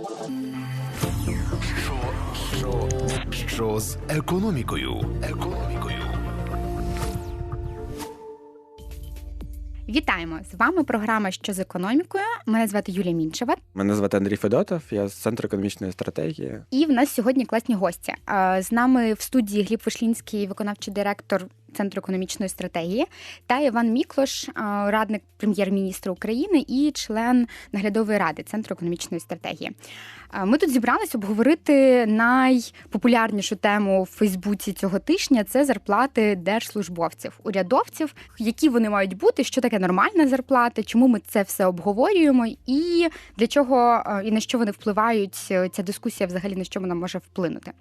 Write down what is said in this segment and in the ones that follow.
Що, що, що з економікою? Економікою. Вітаємо з вами. Програма що з економікою. Мене звати Юлія Мінчева. Мене звати Андрій Федотов, я з центру економічної стратегії. І в нас сьогодні класні гості. З нами в студії Гліб Вишлінський, виконавчий директор Центру економічної стратегії, та Іван Міклош, е, радник прем'єр-міністра України і член наглядової ради Центру економічної стратегії. Е, Ми тут зібрались обговорити найпопулярнішу тему в Фейсбуці цього тижня це зарплати держслужбовців, урядовців, які вони мають бути, що таке нормальна зарплата, чому ми це все обговорюємо, і для чого е, і на що вони впливають. Ця дискусія взагалі на що вона може вплинути.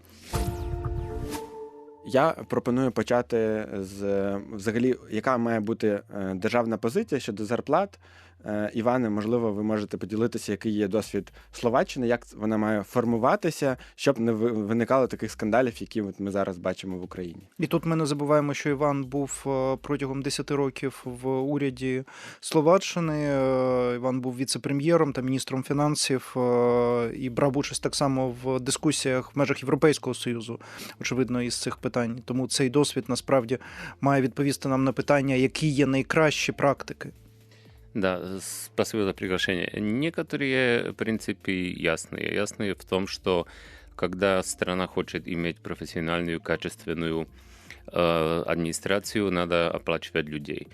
Я пропоную почати з взагалі, яка має бути е, державна позиція щодо зарплат. Е, Іване, можливо, ви можете поділитися, який є досвід Словаччини, як вона має формуватися, щоб не ви- виникало таких скандалів, які ми зараз бачимо в Україні. І тут ми не забуваємо, що Іван був е, протягом 10 років в уряді Словаччини. Е, Іван був віце-прем'єром та міністром фінансів і брав участь так само в дискусіях в межах Європейського союзу, очевидно, із цих питань. Тому цей досвід насправді має відповісти нам на питання, які є найкращі практики. Да, спасибо за приглашение. Некоторые принципы ясные. Ясные в том, что когда страна хочет иметь профессиональную, качественную э, администрацию, надо оплачивать людей.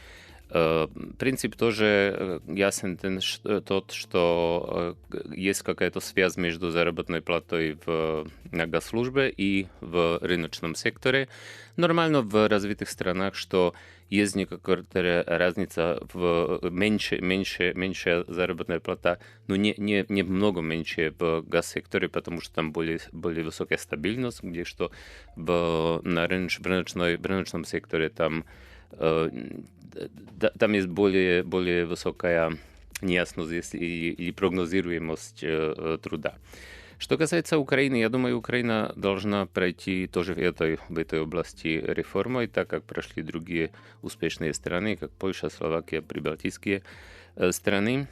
Э, принцип тоже э, ясен ш- тот, что э, есть какая-то связь между заработной платой в, на госслужбе и в рыночном секторе. Нормально в развитых странах, что есть некоторая разница в меньше, меньше, меньшая заработная плата, но не, не, не много меньше в газ-секторе, потому что там более, более высокая стабильность, где что в, на рыноч, в, рыночной, в рыночном секторе там, э, да- там есть более, более высокая неясность если- или, или прогнозируемость э, э, труда. Что касается Украины, я думаю, Украина должна пройти тоже в этой, в этой области реформой, так как прошли другие успешные страны, как Польша, Словакия, прибалтийские э, страны.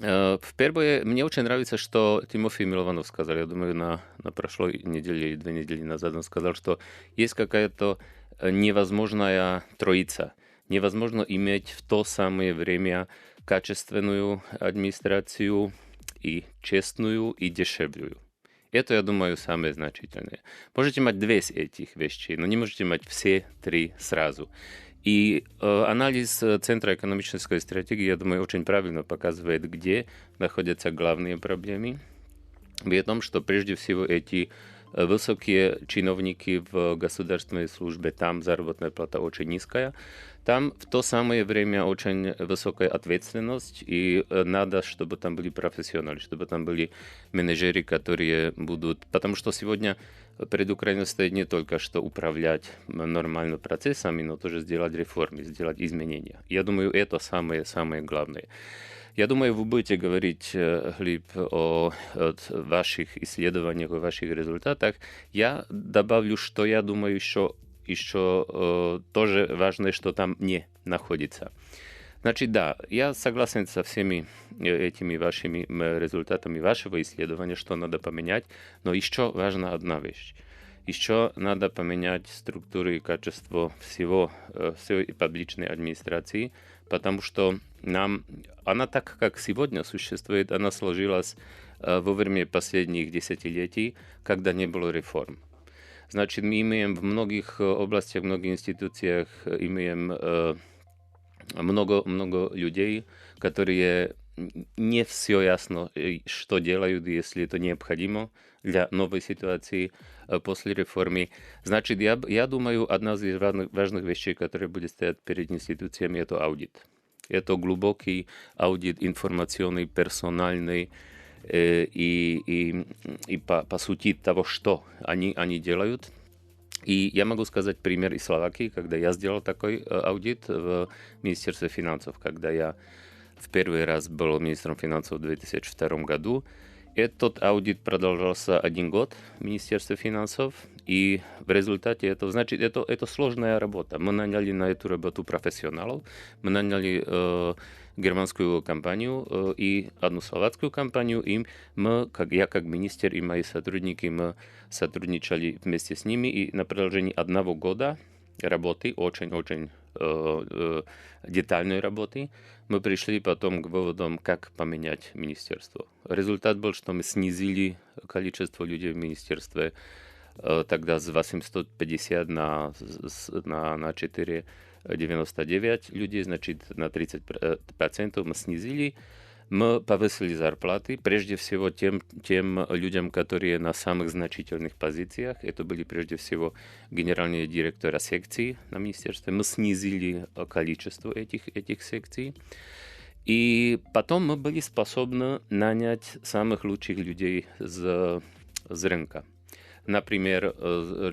Э, В первое, мне очень нравится, что Тимофей Милованов сказал, я думаю, на, на прошлой неделе или две недели назад он сказал, что есть какая-то э, невозможная троица. Невозможно иметь в то самое время качественную администрацию и честную, и дешевлюю. Это, я думаю, самое значительное. Можете иметь две из этих вещей, но не можете иметь все три сразу. И э, анализ э, Центра экономической стратегии, я думаю, очень правильно показывает, где находятся главные проблемы. При том, что прежде всего эти э, высокие чиновники в государственной службе, там заработная плата очень низкая, там в то самое время очень высокая ответственность, и э, надо, чтобы там были профессионалы, чтобы там были менеджеры, которые будут... Потому что сегодня перед Украиной стоит не только что управлять м, нормально процессами, но тоже сделать реформы, сделать изменения. Я думаю, это самое-самое главное. Я думаю, вы будете говорить, э, Глеб, о, от ваших исследованиях, о ваших результатах. Я добавлю, что я думаю еще, еще э, тоже важно, что там не находится. Значит, да, я согласен со всеми э, этими вашими результатами вашего исследования, что надо поменять, но еще важна одна вещь. Еще надо поменять структуру и качество всего, э, всей публичной администрации, потому что нам, она так, как сегодня существует, она сложилась э, во время последних десятилетий, когда не было реформ. Значит, мы имеем в многих э, областях, в многих институциях э, имеем э, много, много людей, которые н- не все ясно, э, что делают, если это необходимо для новой ситуации э, после реформы. Значит, я, б- я думаю, одна из важных, важных вещей, которая будет стоять перед институциями, это аудит. Это глубокий аудит информационный, персональный, э, и, и, и по, по сути того, что они, они делают. И я могу сказать пример из Словакии, когда я сделал такой э, аудит в Министерстве финансов, когда я в первый раз был министром финансов в 2002 году. Этот аудит продолжался один год в Министерстве финансов, и в результате этого, значит, это, это сложная работа. Мы наняли на эту работу профессионалов, мы наняли э, германскую компанию и одну словацкую компанию. И мы, как я как министр и мои сотрудники, мы сотрудничали вместе с ними. И на продолжении одного года работы, очень-очень детальной работы, мы пришли потом к выводам, как поменять министерство. Результат был, что мы снизили количество людей в министерстве тогда с 850 на, на, на 499 людей, значит на 30% мы снизили. Мы повысили зарплаты, прежде всего тем, тем людям, которые на самых значительных позициях. Это были прежде всего генеральные директора секций на министерстве. Мы снизили количество этих, этих секций. И потом мы были способны нанять самых лучших людей с, с рынка например,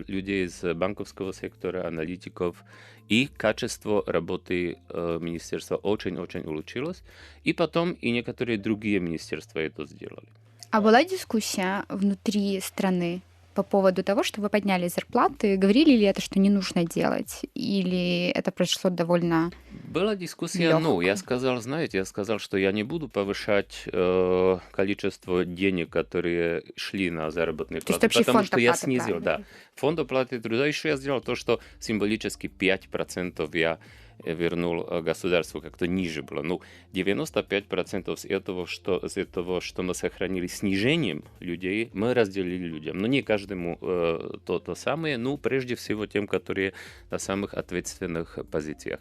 людей из банковского сектора, аналитиков, и качество работы министерства очень-очень улучшилось. И потом и некоторые другие министерства это сделали. А была дискуссия внутри страны по поводу того, что вы подняли зарплаты. Говорили ли это, что не нужно делать? Или это прошло довольно Была дискуссия, легко? ну, я сказал, знаете, я сказал, что я не буду повышать э, количество денег, которые шли на заработные платы, потому что я снизил, правильно? да. Фонд оплаты труда еще я сделал то, что символически 5% я вернул государству как-то ниже было. Ну, 95% с этого, что, с этого, что мы сохранили снижением людей, мы разделили людям. Но не каждому э, то, то самое, ну, прежде всего тем, которые на самых ответственных позициях.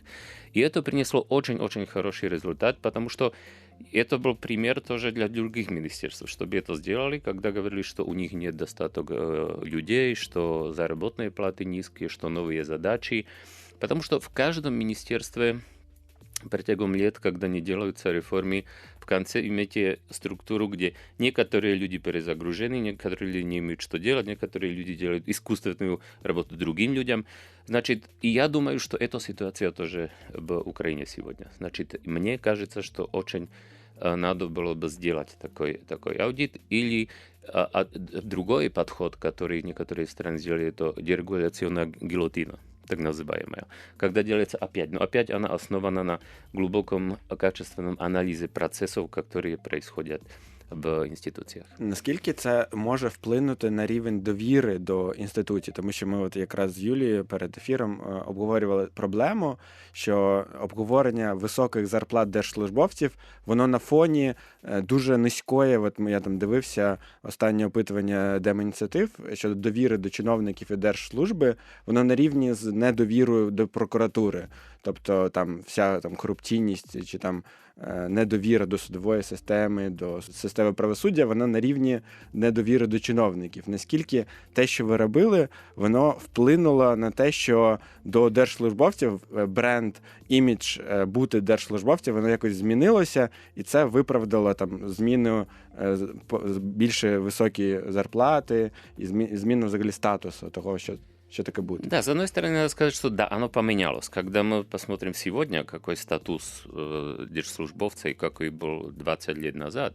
И это принесло очень-очень хороший результат, потому что это был пример тоже для других министерств, чтобы это сделали, когда говорили, что у них нет достаток э, людей, что заработные платы низкие, что новые задачи. Потому что в каждом министерстве протягом лет, когда не делаются реформы, в конце имеете структуру, где некоторые люди перезагружены, некоторые люди не имеют что делать, некоторые люди делают искусственную работу другим людям. Значит, и я думаю, что эта ситуация тоже в Украине сегодня. Значит, мне кажется, что очень надо было бы сделать такой, такой аудит или а, а, другой подход, который некоторые страны сделали, это дерегуляционная гильотина так называемая, когда делается опять. Но опять она основана на глубоком качественном анализе процессов, которые происходят в інституціях. Наскільки це може вплинути на рівень довіри до інституцій? Тому що ми, от якраз з Юлією перед ефіром обговорювали проблему, що обговорення високих зарплат держслужбовців воно на фоні дуже низької. От я там дивився останнє опитування Демініціатив щодо довіри до чиновників і держслужби, воно на рівні з недовірою до прокуратури. Тобто там вся там корупційність чи там недовіра до судової системи, до системи правосуддя, вона на рівні недовіри до чиновників. Наскільки те, що ви робили, воно вплинуло на те, що до держслужбовців бренд, імідж бути держслужбовцем, воно якось змінилося, і це виправдало там зміну більше високі зарплати і зміну взагалі статусу того, що Что такое будет? Да, с одной стороны, надо сказать, что да, оно поменялось. Когда мы посмотрим сегодня, какой статус э, держслужбовца и какой был 20 лет назад,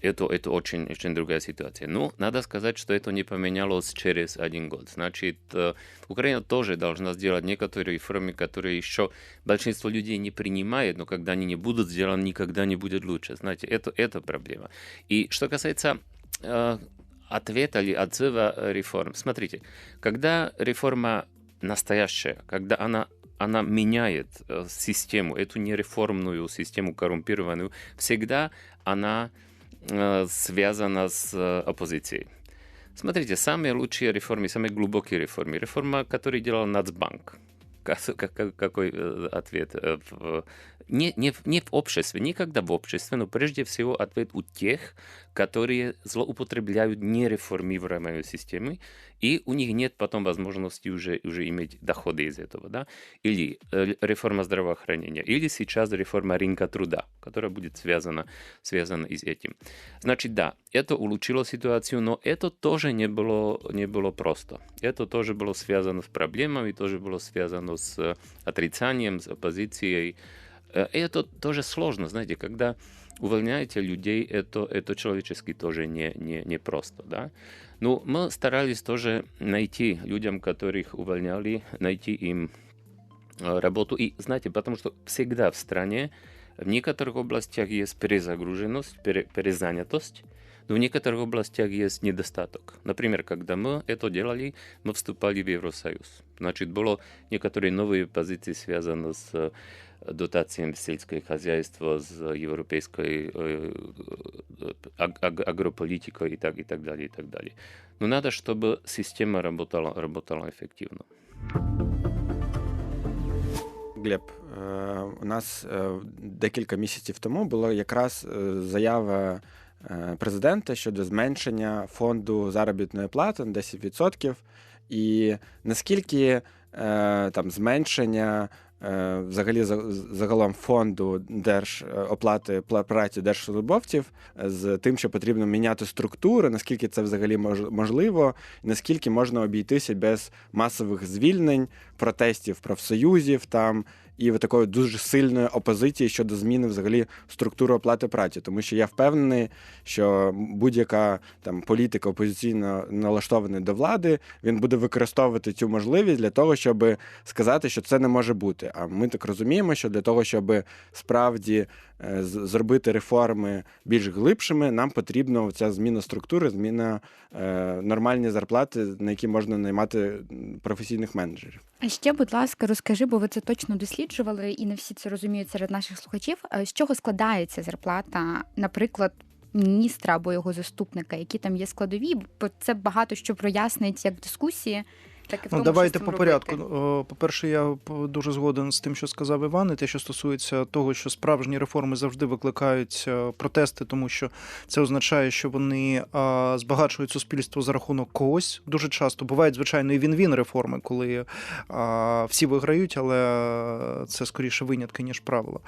это, это очень, очень другая ситуация. Но надо сказать, что это не поменялось через один год. Значит, э, Украина тоже должна сделать некоторые реформы, которые еще большинство людей не принимает, но когда они не будут сделаны, никогда не будет лучше. Знаете, это, это проблема. И что касается э, ответа или отзыва реформ. Смотрите, когда реформа настоящая, когда она она меняет систему, эту нереформную систему коррумпированную, всегда она связана с оппозицией. Смотрите, самые лучшие реформы, самые глубокие реформы. Реформа, которую делал Нацбанк. Какой ответ? Не, не, не в обществе, никогда в обществе, но прежде всего ответ у тех, которые злоупотребляют нереформируемой системой, и у них нет потом возможности уже, уже иметь доходы из этого. Да? Или реформа здравоохранения, или сейчас реформа рынка труда, которая будет связана, связана и с этим. Значит, да, это улучшило ситуацию, но это тоже не было, не было просто. Это тоже было связано с проблемами, тоже было связано с отрицанием, с оппозицией. И это тоже сложно, знаете, когда увольняете людей, это, это человечески тоже не, не, не просто, да. Ну, мы старались тоже найти людям, которых увольняли, найти им работу. И знаете, потому что всегда в стране В некоторых областях есть перезагруженность, перезанятость, но в некоторых областях есть недостаток. Например, когда мы это делали, мы вступали в Евросоюз. Значит, было некоторые новые позиции, связанные с дотациям в сельское хозяйство, с европейской э, аг агрополитикой и так, и так далее, и так далее. Но надо, чтобы система работала, работала эффективно. Глеб, у нас декілька місяців тому була якраз заява президента щодо зменшення фонду заробітної плати на 10%. І наскільки там зменшення взагалі загалом фонду держоплати праці держслужбовців з тим, що потрібно міняти структури, наскільки це взагалі можливо, наскільки можна обійтися без масових звільнень, протестів профсоюзів там і такої дуже сильної опозиції щодо зміни взагалі структури оплати праці, тому що я впевнений, що будь-яка там політика опозиційно налаштована до влади, він буде використовувати цю можливість для того, щоб сказати, що це не може бути. А ми так розуміємо, що для того, щоб справді е, зробити реформи більш глибшими, нам потрібна ця зміна структури, зміна е, нормальні зарплати, на які можна наймати професійних менеджерів. А ще, будь ласка, розкажи, бо ви це точно досліджували, і не всі це розуміють серед наших слухачів. З чого складається зарплата, наприклад, міністра або його заступника, які там є складові? Бо це багато що прояснить як дискусії так і в ну, давайте що по порядку. По-перше, я дуже згоден з тим, що сказав Іван, і те, що стосується того, що справжні реформи завжди викликають е, протести, тому що це означає, що вони збагачують суспільство за рахунок когось. Дуже часто бувають, звичайно, і він-він реформи, коли всі виграють, але це скоріше винятки, ніж правило.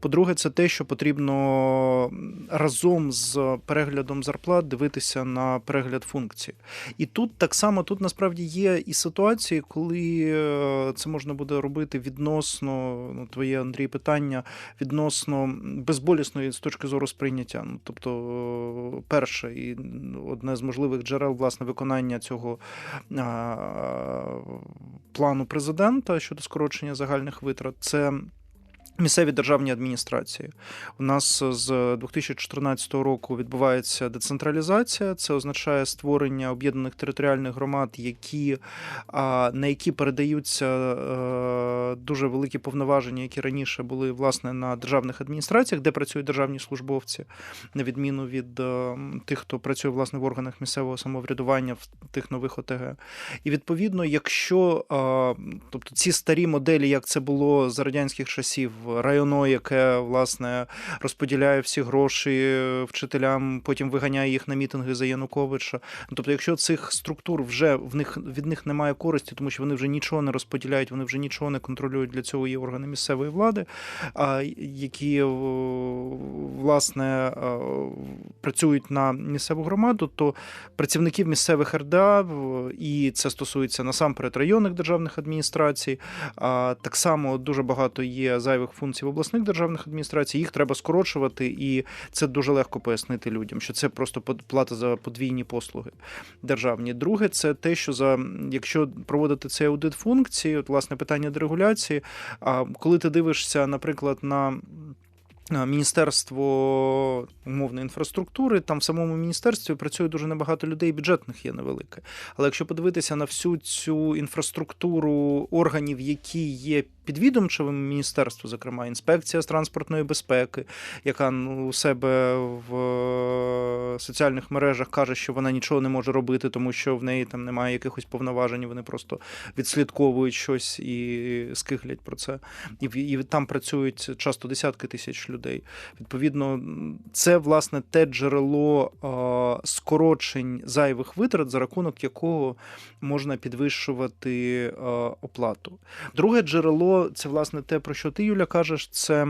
По-друге, це те, що потрібно разом з переглядом зарплат дивитися на перегляд функцій. І тут так само тут насправді є і ситуації, коли е, це можна буде робити відносно ну, твоє Андрій питання відносно безболісної з точки зору сприйняття. Ну, Тобто, перше і одне з можливих джерел власне виконання цього а, плану президента щодо скорочення загальних витрат, це Місцеві державні адміністрації у нас з 2014 року відбувається децентралізація. Це означає створення об'єднаних територіальних громад, які на які передаються е, дуже великі повноваження, які раніше були власне на державних адміністраціях, де працюють державні службовці, на відміну від е, тих, хто працює власне в органах місцевого самоврядування в тих нових ОТГ. І відповідно, якщо тобто ці старі моделі, як це було за радянських часів районо, яке власне розподіляє всі гроші вчителям, потім виганяє їх на мітинги за Януковича. Тобто, якщо цих структур вже в них від них немає користі, тому що вони вже нічого не розподіляють, вони вже нічого не контролюють для цього є органи місцевої влади, які власне працюють на місцеву громаду, то працівників місцевих РДА, і це стосується насамперед районних державних адміністрацій, так само дуже багато є зайвих функцій в обласних державних адміністрацій, їх треба скорочувати, і це дуже легко пояснити людям, що це просто плата за подвійні послуги державні. Друге, це те, що за якщо проводити цей аудит функції, от власне питання дерегуляції. А коли ти дивишся, наприклад, на Міністерство умовної інфраструктури, там в самому міністерстві працює дуже небагато людей, бюджетних є невелике. Але якщо подивитися на всю цю інфраструктуру органів, які є підвідомчим міністерству, зокрема інспекція з транспортної безпеки, яка ну, у себе в е, соціальних мережах каже, що вона нічого не може робити, тому що в неї там немає якихось повноважень, вони просто відслідковують щось і скиглять про це. І, і там працюють часто десятки тисяч людей. Відповідно, це власне те джерело скорочень зайвих витрат, за рахунок якого можна підвищувати оплату. Друге джерело це власне те, про що ти, Юля, кажеш, це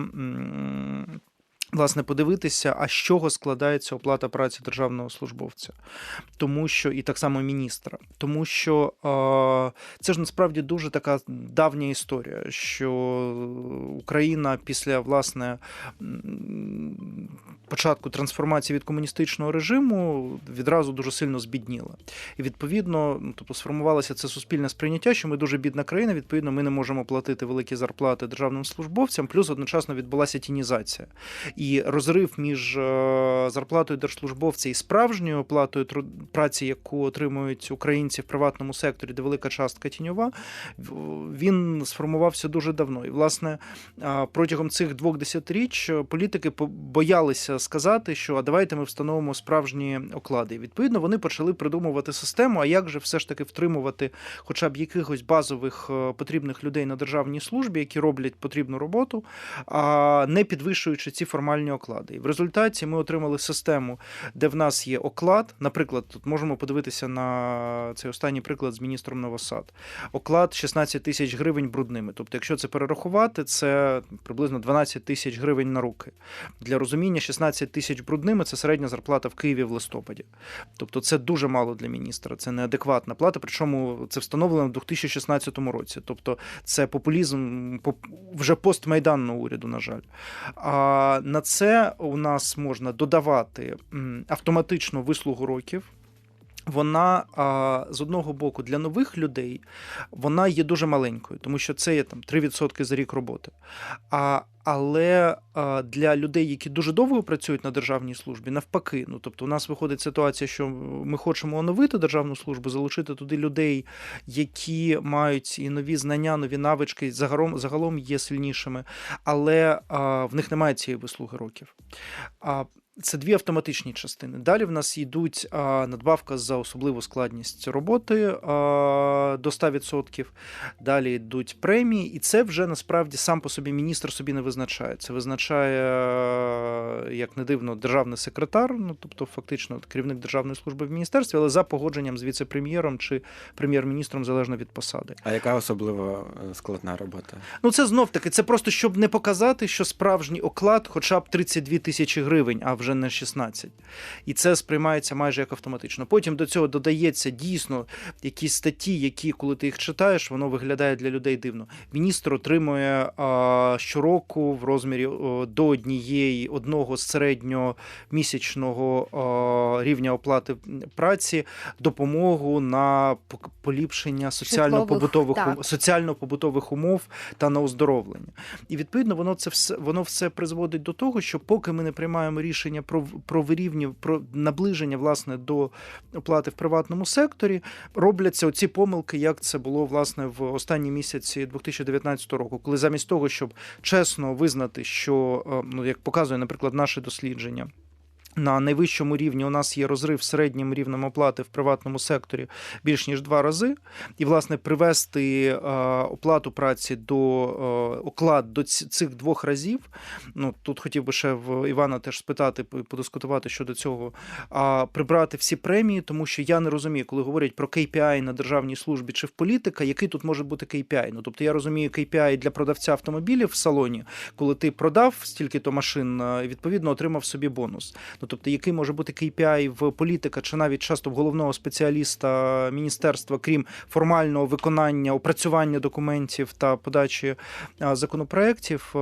Власне, подивитися, а з чого складається оплата праці державного службовця, тому що і так само міністра, тому що е, це ж насправді дуже така давня історія, що Україна після власне початку трансформації від комуністичного режиму відразу дуже сильно збідніла. І відповідно, ну, тобто сформувалося це суспільне сприйняття, що ми дуже бідна країна. Відповідно, ми не можемо платити великі зарплати державним службовцям, плюс одночасно відбулася тінізація. І розрив між е, зарплатою держслужбовця і справжньою оплатою праці, яку отримують українці в приватному секторі, де велика частка тіньова, він сформувався дуже давно. І, власне, протягом цих двох десятиріч політики боялися сказати, що а давайте ми встановимо справжні оклади. І, Відповідно, вони почали придумувати систему, а як же все ж таки втримувати хоча б якихось базових е, потрібних людей на державній службі, які роблять потрібну роботу, не підвищуючи ці формальні оклади. І в результаті ми отримали систему, де в нас є оклад. Наприклад, тут можемо подивитися на цей останній приклад з міністром Новосад. Оклад 16 тисяч гривень брудними. Тобто, якщо це перерахувати, це приблизно 12 тисяч гривень на руки. Для розуміння, 16 тисяч брудними це середня зарплата в Києві в листопаді. Тобто, це дуже мало для міністра, це неадекватна плата. Причому це встановлено в 2016 році. Тобто, це популізм вже постмайданного уряду, на жаль. А на це у нас можна додавати автоматичну вислугу років. Вона з одного боку для нових людей вона є дуже маленькою, тому що це є там 3% за рік роботи. А, Але для людей, які дуже довго працюють на державній службі, навпаки, ну тобто, у нас виходить ситуація, що ми хочемо оновити державну службу, залучити туди людей, які мають і нові знання, нові навички, загалом загалом є сильнішими, але в них немає цієї вислуги років. Це дві автоматичні частини. Далі в нас йдуть надбавка за особливу складність роботи до 100%. Далі йдуть премії, і це вже насправді сам по собі міністр собі не визначає. Це визначає, як не дивно, державний секретар, ну тобто, фактично, керівник державної служби в міністерстві, але за погодженням з віце-прем'єром чи прем'єр-міністром залежно від посади. А яка особливо е, складна робота? Ну це знов таки, це просто щоб не показати, що справжній оклад, хоча б 32 тисячі гривень, а вже вже не 16. І це сприймається майже як автоматично. Потім до цього додається дійсно якісь статті, які, коли ти їх читаєш, воно виглядає для людей дивно. Міністр отримує а, щороку в розмірі а, до однієї одного середньомісячного а, рівня оплати праці допомогу на поліпшення соціально-побутових соціально-побутових умов та на оздоровлення. І відповідно воно це все воно все призводить до того, що поки ми не приймаємо рішення рішення про про вирівнювання, про наближення власне до оплати в приватному секторі, робляться оці помилки, як це було власне в останні місяці 2019 року, коли замість того, щоб чесно визнати, що е, ну як показує, наприклад, наше дослідження. На найвищому рівні у нас є розрив середнім рівнем оплати в приватному секторі більш ніж два рази, і власне привести е, оплату праці до е, оклад до цих двох разів. Ну тут хотів би ще в Івана теж спитати, подискутувати щодо цього, а прибрати всі премії, тому що я не розумію, коли говорять про KPI на державній службі чи в політика, який тут може бути KPI? Ну тобто я розумію KPI для продавця автомобілів в салоні, коли ти продав стільки то машин, е, відповідно отримав собі бонус. Ну тобто, який може бути KPI в політика чи навіть часто в головного спеціаліста міністерства, крім формального виконання, опрацювання документів та подачі законопроєктів, е,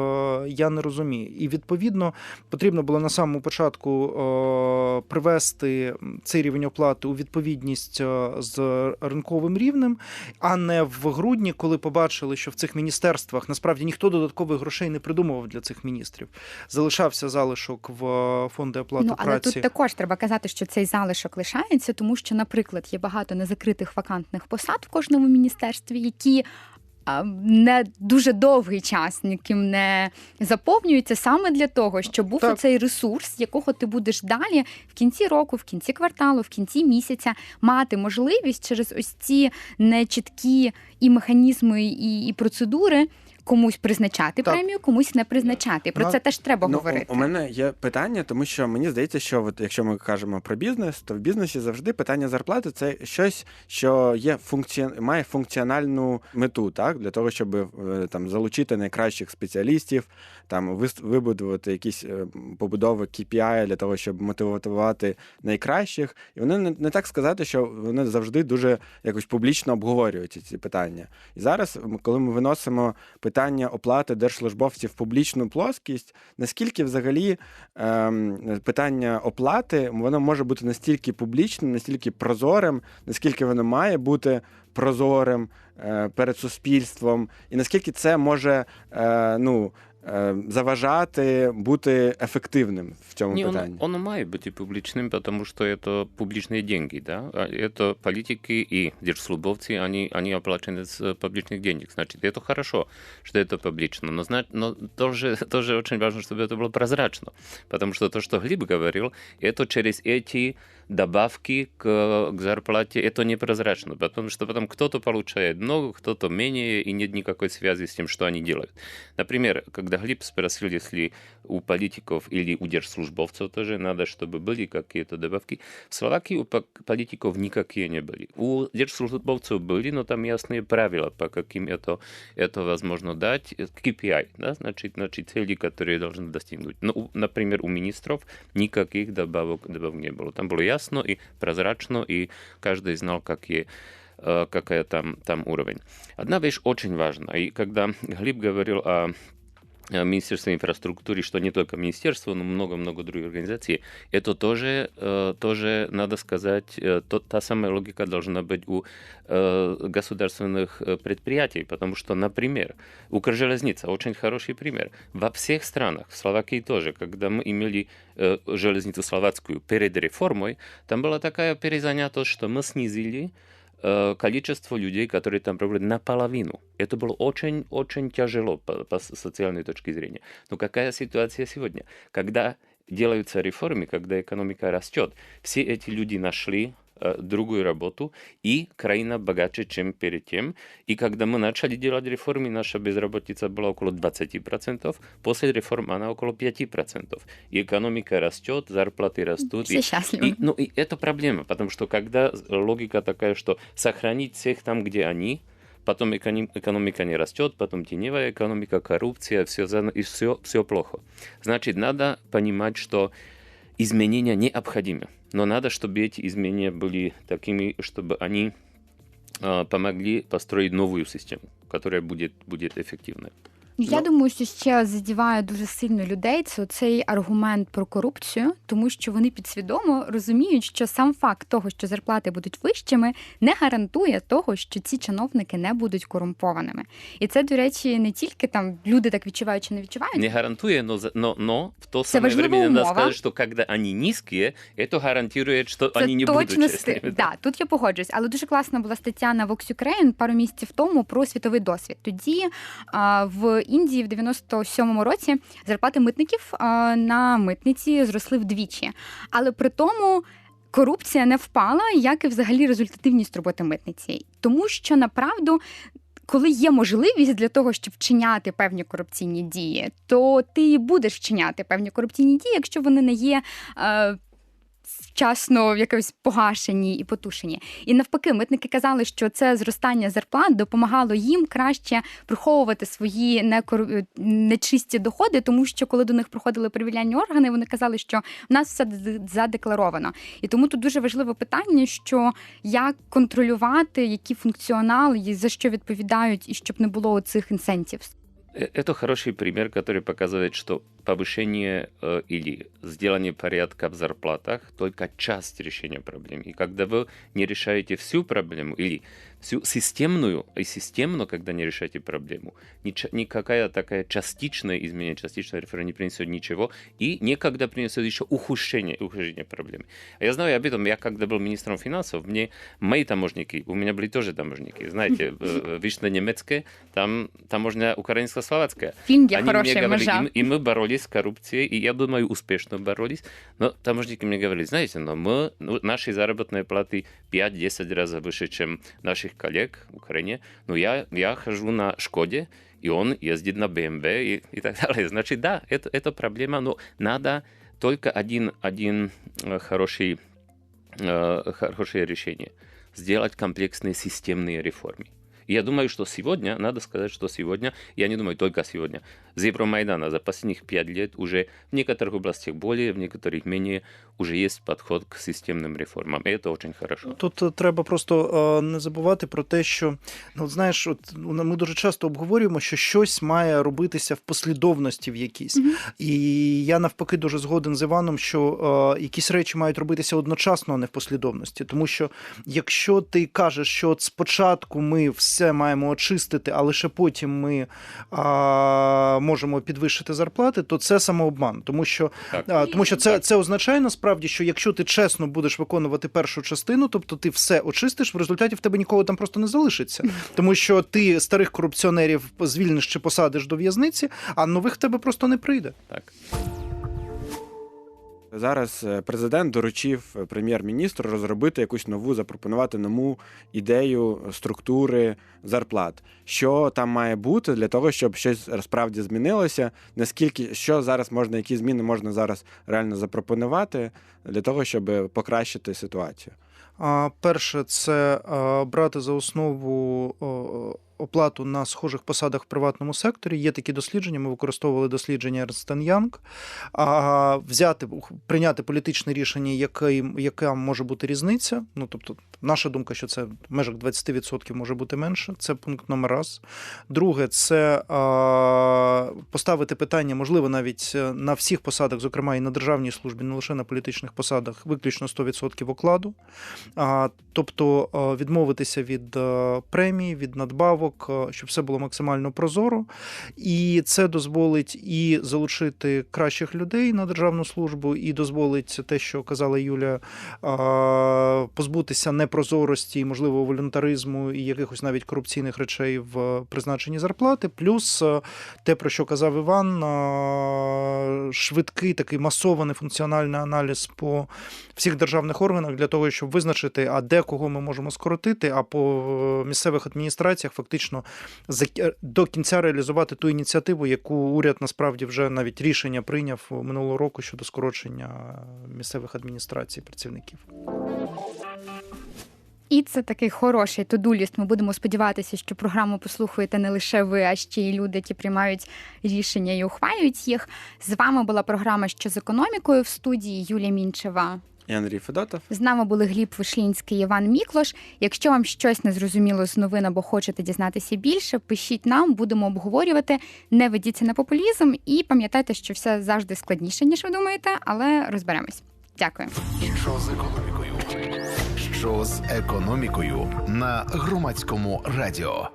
я не розумію. І відповідно потрібно було на самому початку е, привести цей рівень оплати у відповідність е, з ринковим рівнем, а не в грудні, коли побачили, що в цих міністерствах насправді ніхто додаткових грошей не придумував для цих міністрів. Залишався залишок в фонди оплати ну, але праці. тут також треба казати, що цей залишок лишається, тому що, наприклад, є багато незакритих вакантних посад в кожному міністерстві, які. Не дуже довгий час ніким не заповнюється саме для того, щоб був так. цей ресурс, якого ти будеш далі в кінці року, в кінці кварталу, в кінці місяця мати можливість через ось ці нечіткі і механізми, і, і процедури комусь призначати Так. премію, комусь не призначати. Про Ну, це теж треба Ну, говорити. у, мене є питання, тому що мені здається, що от якщо ми кажемо про бізнес, то в бізнесі завжди питання зарплати це щось, що є функці... має функціональну мету, так для того, щоб е, там залучити найкращих спеціалістів, там вибудувати якісь е, побудови KPI для того, щоб мотивувати найкращих. І вони не, не так сказати, що вони завжди дуже якось публічно обговорюють ці питання. І зараз, коли ми виносимо питання оплати держслужбовців в публічну плоскість, наскільки взагалі ем, питання оплати воно може бути настільки публічним, настільки прозорим, наскільки воно має бути прозорим е, перед суспільством, і наскільки це може е, ну, заважати бути ефективним в цьому Не, питанні. он має быть и публичным, потому что это публичные деньги, да? А Это политики и держслужбовцы, они, они оплачены с э, публичных денег. Значит, это хорошо, что это публично, но, зна- но тоже, тоже очень важно, чтобы это было прозрачно, потому что то, что Глеб говорил, это через эти добавки к, к зарплате, это непрозрачно, потому что потом кто-то получает много, кто-то менее, и нет никакой связи с тем, что они делают. Например, когда Глеб спросил, если у политиков или у держслужбовцев тоже надо, чтобы были какие-то добавки, в Словакии у по- политиков никакие не были. У держслужбовцев были, но там ясные правила, по каким это, это возможно дать. KPI, да, значит, значит, цели, которые должны достигнуть. Но, у- например, у министров никаких добавок, добавок не было. Там было ясно и прозрачно, и каждый знал, какие э, какая там, там уровень. Одна вещь очень важна. И когда Глеб говорил о э, Министерстве инфраструктуры, что не только министерство, но много-много других организаций, это тоже, э, тоже надо сказать, э, то- та самая логика должна быть у государственных предприятий, потому что, например, Укржелезница, очень хороший пример. Во всех странах, в Словакии тоже, когда мы имели железницу словацкую перед реформой, там была такая перезанятость, что мы снизили количество людей, которые там работали, наполовину. Это было очень-очень тяжело по, по социальной точке зрения. Но какая ситуация сегодня? Когда делаются реформы, когда экономика растет, все эти люди нашли э, другую работу, и краина богаче, чем перед тем. И когда мы начали делать реформы, наша безработица была около 20%, после реформ она около 5%. И экономика растет, зарплаты растут. Все и- счастливы. и, ну, и это проблема, потому что когда логика такая, что сохранить всех там, где они, потом эконом- экономика не растет, потом теневая экономика, коррупция, все, и все, все плохо. Значит, надо понимать, что изменения необходимы, но надо, чтобы эти изменения были такими, чтобы они э, помогли построить новую систему, которая будет, будет эффективной. Я Ну- думаю, що ще задіває дуже сильно людей це цей аргумент про корупцію, тому що вони підсвідомо розуміють, що сам факт того, що зарплати будуть вищими, не гарантує того, що ці чиновники не будуть корумпованими. І це, до речі, не тільки там люди так відчувають чи не відчувають. Не гарантует, но, но, но в то самое важливая время надо умова. сказать, что когда они низкие, это гарантирует, что Це они не точно будут сти... честными. да, тут я погоджуюсь. Але дуже класна була стаття на Vox Ukraine пару місяців тому про світовий досвід. Тоді а, в Індії в 97-му році зарплати митників на митниці зросли вдвічі. Але при тому. Корупція не впала, як і взагалі результативність роботи митниці, тому що направду, коли є можливість для того, щоб вчиняти певні корупційні дії, то ти будеш вчиняти певні корупційні дії, якщо вони не є е, вчасно в якось погашені і потушені. І навпаки, митники казали, що це зростання зарплат допомагало їм краще приховувати свої некор... нечисті доходи, тому що коли до них приходили перевіряльні органи, вони казали, що в нас все задекларовано. І тому тут дуже важливе питання, що як контролювати, які функціонали, за що відповідають, і щоб не було цих інсентів. Э, Это хороший пример, который показывает, что повышение э, или сделание порядка в зарплатах только часть решения проблем. И когда вы не решаете всю проблему или всю системную, и системно, когда не решаете проблему, нич- никакая такая частичная изменение, частичная реформа не принесет ничего, и некогда принесет еще ухудшение, ухудшение проблемы. Я знаю об этом, я когда был министром финансов, мне мои таможники, у меня были тоже таможники, знаете, э, вечно немецкие, там таможня. Фінг є Они мне хороша говорили, и, и мы боролись с коррупцией, и я думаю, успешно боролись. Но таможенники мне говорили, знаете, но мы, ну, наши заработные платы 5-10 раз выше, чем наших коллег в Украине. Но я, я хожу на Шкоде, и он ездит на БМВ и, и так далее. Значит, да, это, это проблема, но надо только один, один э, хороший, э, хорошее решение. Сделать комплексные системные реформы. Я думаю, что сегодня, надо сказать, что сегодня, я не думаю только сегодня, с Евромайдана за последних пять лет уже в некоторых областях более, в некоторых менее, уже есть подход к системным реформам. И это очень хорошо. Тут е, треба просто не забувати про те, що ну знаєш, от ну, ми дуже часто обговорюємо, що щось має робитися в послідовності в якійсь. І я навпаки дуже згоден з Іваном, що якісь речі мають робитися одночасно, а не в послідовності. Тому що якщо ти кажеш, що от спочатку ми все маємо очистити, а лише потім ми а, можемо підвищити зарплати, то це самообман. Тому що, Так. а, тому що це, це означає насправді, що якщо ти чесно будеш виконувати першу частину, тобто ти все очистиш, в результаті в тебе нікого там просто не залишиться. Тому що ти старих корупціонерів звільниш чи посадиш до в'язниці, а нових в тебе просто не прийде. Так. Зараз е, президент доручив е, прем'єр-міністру розробити якусь нову, запропонувати нову ідею структури зарплат. Що там має бути для того, щоб щось справді змінилося? Наскільки що зараз можна, які зміни можна зараз реально запропонувати для того, щоб покращити ситуацію? Перше, це брати за основу оплату на схожих посадах в приватному секторі. Є такі дослідження. Ми використовували дослідження Ernst Young. А взяти прийняти політичне рішення, яке, яка може бути різниця. Ну тобто, наша думка, що це в межах 20% може бути менше. Це пункт номер раз. Друге, це а, поставити питання, можливо, навіть е, на всіх посадах, зокрема і на державній службі, не лише на політичних посадах, виключно 100% окладу. А, Тобто а, відмовитися від а, премії, від надбавок, а, щоб все було максимально прозоро. І це дозволить і залучити кращих людей на державну службу, і дозволить те, що казала Юля, позбутися непрозорості, можливо, волюнтаризму і якихось навіть корупційних речей в призначенні зарплати. Плюс те, про що казав Іван, швидкий такий масований функціональний аналіз по всіх державних органах для того, щоб визначити, а де кого ми можемо скоротити, а по місцевих адміністраціях фактично за- до кінця реалізувати ту ініціативу, яку уряд насправді вже навіть рішення прийняв минулого року щодо скорочення місцевих адміністрацій працівників. І це такий хороший тудуліст. Ми будемо сподіватися, що програму послухаєте не лише ви, а ще й люди, які приймають рішення і ухвалюють їх. З вами була програма Що з економікою в студії Юлія Мінчева. І Андрій Федотов. З нами були Гліб Вишлінський і Іван Міклош. Якщо вам щось не зрозуміло з новин або хочете дізнатися більше, пишіть нам, будемо обговорювати. Не ведіться на популізм і пам'ятайте, що все завжди складніше, ніж ви думаєте, але розберемось. Дякую. Що з економікою? Що з економікою на громадському радіо?